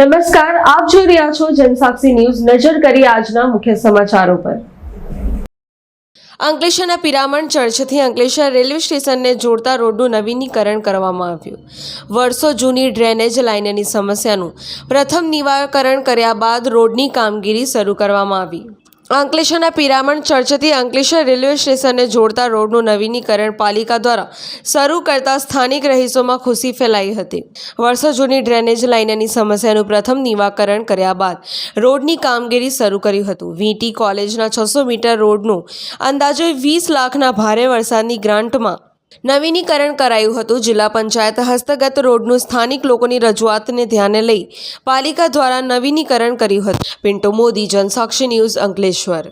નમસ્કાર, આપ જોઈ રહ્યા છો જનસાક્ષી ન્યૂઝ. નજર કરી આજના મુખ્ય સમાચારો પર. અંકલેશ્વરના પિરામણ ચર્ચથી અંકલેશ્વર રેલવે સ્ટેશનને જોડતા રોડનું નવીનીકરણ કરવામાં આવ્યું. વર્ષો જૂની ડ્રેનેજ લાઇનની સમસ્યાનું પ્રથમ નિવારણ કર્યા બાદ રોડની કામગીરી શરૂ કરવામાં આવી. અંકલેશ્વરના પિરામણ ચર્ચથી અંકલેશ્વર રેલવે સ્ટેશનને જોડતા રોડનું નવીનીકરણ પાલિકા દ્વારા શરૂ કરતા સ્થાનિક રહીશોમાં ખુશી ફેલાઈ હતી. વર્ષો જૂની ડ્રેનેજ લાઇનની સમસ્યાનું પ્રથમ નિવાકરણ કર્યા બાદ રોડની કામગીરી શરૂ કર્યું હતું. વીટી કોલેજના છસો મીટર રોડનું અંદાજે વીસ લાખના ભારે વરસાદની ગ્રાન્ટમાં નવીનીકરણ કરાયું હતું. જિલ્લા પંચાયત હસ્તગત રોડનું સ્થાનિક લોકોની રજૂઆતને ધ્યાને લઈ પાલિકા દ્વારા નવીનીકરણ કર્યું હતું. પિન્ટો મોદી, જનસાક્ષી ન્યૂઝ અંકલેશ્વર.